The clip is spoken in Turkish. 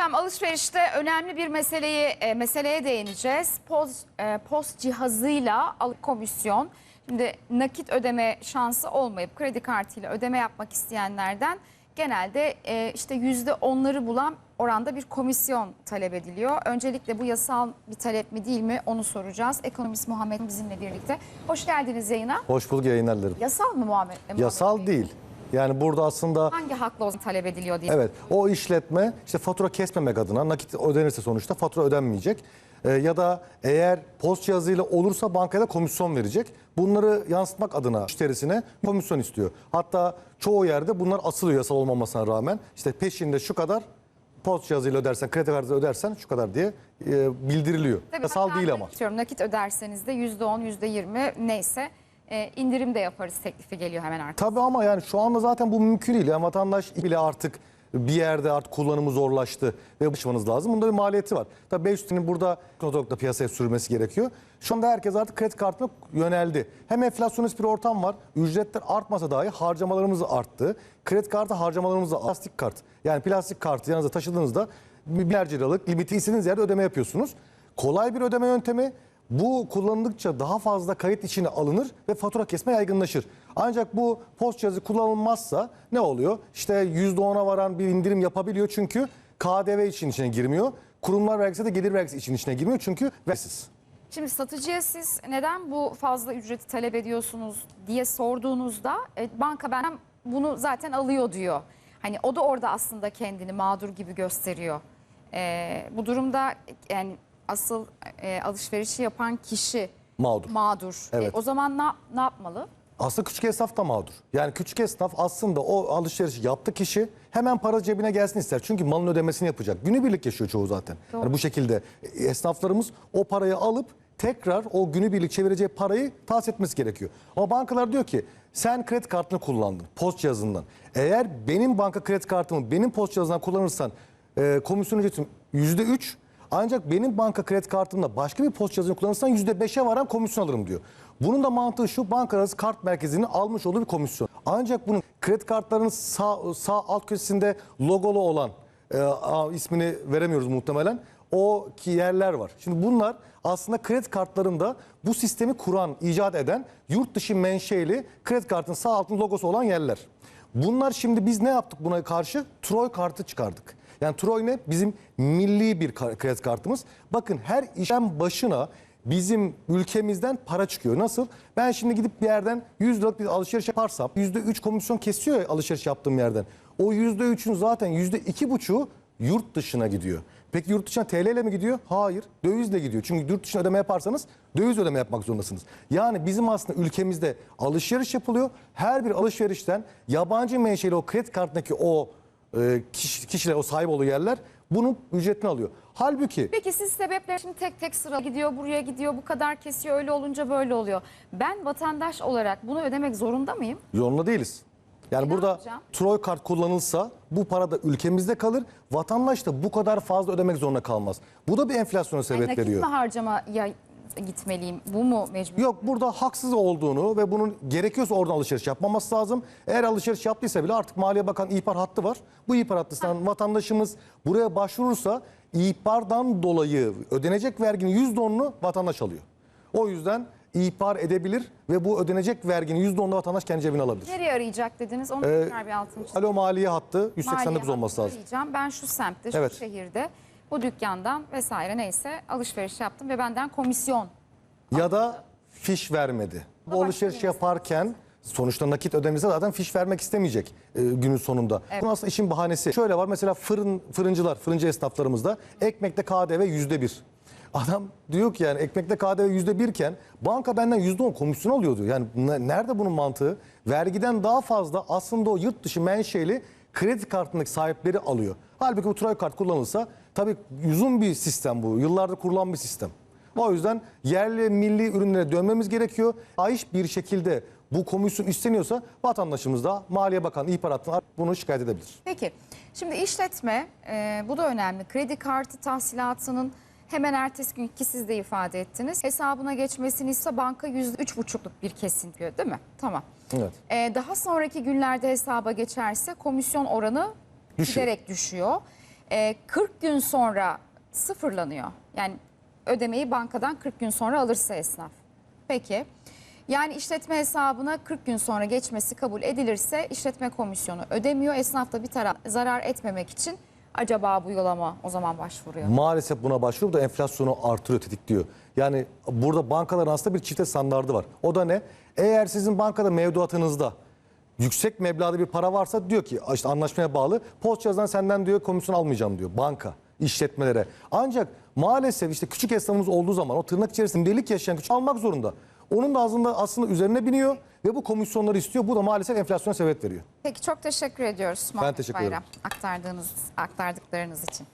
Efendim alışverişte önemli bir meseleyi e, meseleye değineceğiz. Poz e, post cihazıyla al komisyon. Şimdi nakit ödeme şansı olmayıp kredi kartıyla ödeme yapmak isteyenlerden genelde e, işte yüzde onları bulan oranda bir komisyon talep ediliyor. Öncelikle bu yasal bir talep mi değil mi onu soracağız. Ekonomist Muhammed bizimle birlikte. Hoş geldiniz yayına. Hoş bulduk yayınlarım. Yasal mı Muhammed? Muhammed Yasal Bey? değil. Yani burada aslında Hangi hakla o talep ediliyor diye. evet o işletme işte fatura kesmemek adına nakit ödenirse sonuçta fatura ödenmeyecek. Ee, ya da eğer post cihazıyla olursa bankaya komisyon verecek. Bunları yansıtmak adına müşterisine komisyon istiyor. Hatta çoğu yerde bunlar asılıyor yasal olmamasına rağmen. İşte peşinde şu kadar post cihazıyla ödersen, kredi kartıyla ödersen şu kadar diye e, bildiriliyor. Tabii Yasal değil de ama. istiyorum. Nakit öderseniz de %10, %20 neyse e, indirim de yaparız teklifi geliyor hemen arkasından. Tabii ama yani şu anda zaten bu mümkün değil. Yani vatandaş bile artık bir yerde artık kullanımı zorlaştı ve başlamanız lazım. Bunda bir maliyeti var. Tabii 500 lirinin burada nokta piyasaya sürülmesi gerekiyor. Şu anda herkes artık kredi kartına yöneldi. Hem enflasyonist bir ortam var. Ücretler artmasa dahi harcamalarımız arttı. Kredi kartı harcamalarımız plastik kart. Yani plastik kartı yanınızda taşıdığınızda binlerce liralık limiti istediğiniz yerde ödeme yapıyorsunuz. Kolay bir ödeme yöntemi. Bu kullanıldıkça daha fazla kayıt içine alınır ve fatura kesme yaygınlaşır. Ancak bu post cihazı kullanılmazsa ne oluyor? İşte %10'a varan bir indirim yapabiliyor çünkü KDV için içine girmiyor. Kurumlar vergisi de gelir vergisi için içine girmiyor çünkü vergisiz. Şimdi satıcıya siz neden bu fazla ücreti talep ediyorsunuz diye sorduğunuzda e, banka benden bunu zaten alıyor diyor. Hani o da orada aslında kendini mağdur gibi gösteriyor. E, bu durumda yani asıl e, alışverişi yapan kişi Mağdur. mağdur. E, Evet. o zaman ne, ne yapmalı? Aslında küçük esnaf da mağdur. Yani küçük esnaf aslında o alışverişi yaptı kişi hemen para cebine gelsin ister. Çünkü malın ödemesini yapacak. Günübirlik yaşıyor çoğu zaten. Yani bu şekilde e, esnaflarımız o parayı alıp tekrar o günübirlik çevireceği parayı tahsis etmesi gerekiyor. Ama bankalar diyor ki sen kredi kartını kullandın post cihazından. Eğer benim banka kredi kartımı benim post cihazından kullanırsan e, komisyon ücretim yüzde üç. Ancak benim banka kredi kartımla başka bir post cihazını kullanırsan %5'e varan komisyon alırım diyor. Bunun da mantığı şu banka arası kart merkezinin almış olduğu bir komisyon. Ancak bunun kredi kartlarının sağ, sağ alt köşesinde logolu olan e, a, ismini veremiyoruz muhtemelen. O ki yerler var. Şimdi bunlar aslında kredi kartlarında bu sistemi kuran, icat eden yurt dışı menşeli kredi kartının sağ altında logosu olan yerler. Bunlar şimdi biz ne yaptık buna karşı? Troy kartı çıkardık. Yani Troy ne? Bizim milli bir kredi kartımız. Bakın her işlem başına bizim ülkemizden para çıkıyor. Nasıl? Ben şimdi gidip bir yerden 100 liralık bir alışveriş yaparsam %3 komisyon kesiyor ya alışveriş yaptığım yerden. O %3'ün zaten %2,5'u yurt dışına gidiyor. Peki yurt dışına TL ile mi gidiyor? Hayır. Dövizle gidiyor. Çünkü yurt dışına ödeme yaparsanız döviz ödeme yapmak zorundasınız. Yani bizim aslında ülkemizde alışveriş yapılıyor. Her bir alışverişten yabancı menşeli o kredi kartındaki o e, kişi- kişiler, o sahip olduğu yerler bunun ücretini alıyor. Halbuki Peki siz sebepler şimdi tek tek sıra gidiyor, buraya gidiyor, bu kadar kesiyor, öyle olunca böyle oluyor. Ben vatandaş olarak bunu ödemek zorunda mıyım? zorunda değiliz. Yani Ne burada yapacağım? Troy kart kullanılsa bu para da ülkemizde kalır. Vatandaş da bu kadar fazla ödemek zorunda kalmaz. Bu da bir enflasyona Yani sebep nakit veriyor. mi harcamaya gitmeliyim? Bu mu mecbur? Yok burada haksız olduğunu ve bunun gerekiyorsa oradan alışveriş yapmaması lazım. Eğer alışveriş yaptıysa bile artık Maliye Bakan ihbar hattı var. Bu ihbar hattından vatandaşımız buraya başvurursa ihbardan dolayı ödenecek verginin %10'unu vatandaş alıyor. O yüzden ihbar edebilir ve bu ödenecek verginin %10'unu vatandaş kendi cebine alabilir. Nereye arayacak dediniz? Onu Ee, tekrar bir altını çizin. Alo Maliye hattı 189 Maliye olması hattını lazım. arayacağım. Ben şu semtte, şu Evet. şehirde bu dükkandan vesaire neyse alışveriş yaptım ve benden komisyon. Ya da fiş vermedi. Bu alışveriş yaparken sonuçta nakit ödemesi zaten fiş vermek istemeyecek e, günün sonunda. Bu aslında işin bahanesi. Şöyle var mesela fırın fırıncılar, fırıncı esnaflarımızda ekmekte KDV yüzde bir. Adam diyor ki yani ekmekte KDV yüzde birken banka benden yüzde on komisyon alıyor diyor. Yani ne- nerede bunun mantığı? Vergiden daha fazla aslında o yurt dışı menşeli kredi kartındaki sahipleri alıyor. Halbuki bu Troy kart kullanılsa tabii uzun bir sistem bu. Yıllardır kurulan bir sistem. O yüzden yerli milli ürünlere dönmemiz gerekiyor. Ayış bir şekilde bu komisyon isteniyorsa vatandaşımız da Maliye Bakanı ihbar hattına bunu şikayet edebilir. Peki şimdi işletme e, bu da önemli. Kredi kartı tahsilatının hemen ertesi gün ki siz de ifade ettiniz. Hesabına geçmesini ise banka %3,5'luk bir kesin diyor değil mi? Tamam. Evet. E, daha sonraki günlerde hesaba geçerse komisyon oranı Düşüyor. giderek düşüyor. e, 40 gün sonra sıfırlanıyor. Yani ödemeyi bankadan 40 gün sonra alırsa esnaf. Peki. Yani işletme hesabına 40 gün sonra geçmesi kabul edilirse işletme komisyonu ödemiyor. Esnaf da bir taraf zarar etmemek için acaba bu uygulama o zaman başvuruyor. Maalesef buna başvurup da enflasyonu artırıyor, tetikliyor. Yani burada bankaların aslında bir çifte standardı var. O da ne? Eğer sizin bankada mevduatınızda yüksek meblağda bir para varsa diyor ki işte anlaşmaya bağlı post cihazdan senden diyor komisyon almayacağım diyor banka işletmelere. Ancak maalesef işte küçük esnafımız olduğu zaman o tırnak içerisinde delik yaşayan küçük almak zorunda. Onun da aslında aslında üzerine biniyor ve bu komisyonları istiyor. Bu da maalesef enflasyona sebep veriyor. Peki çok teşekkür ediyoruz Muhammed teşekkür Bayram aktardığınız aktardıklarınız için.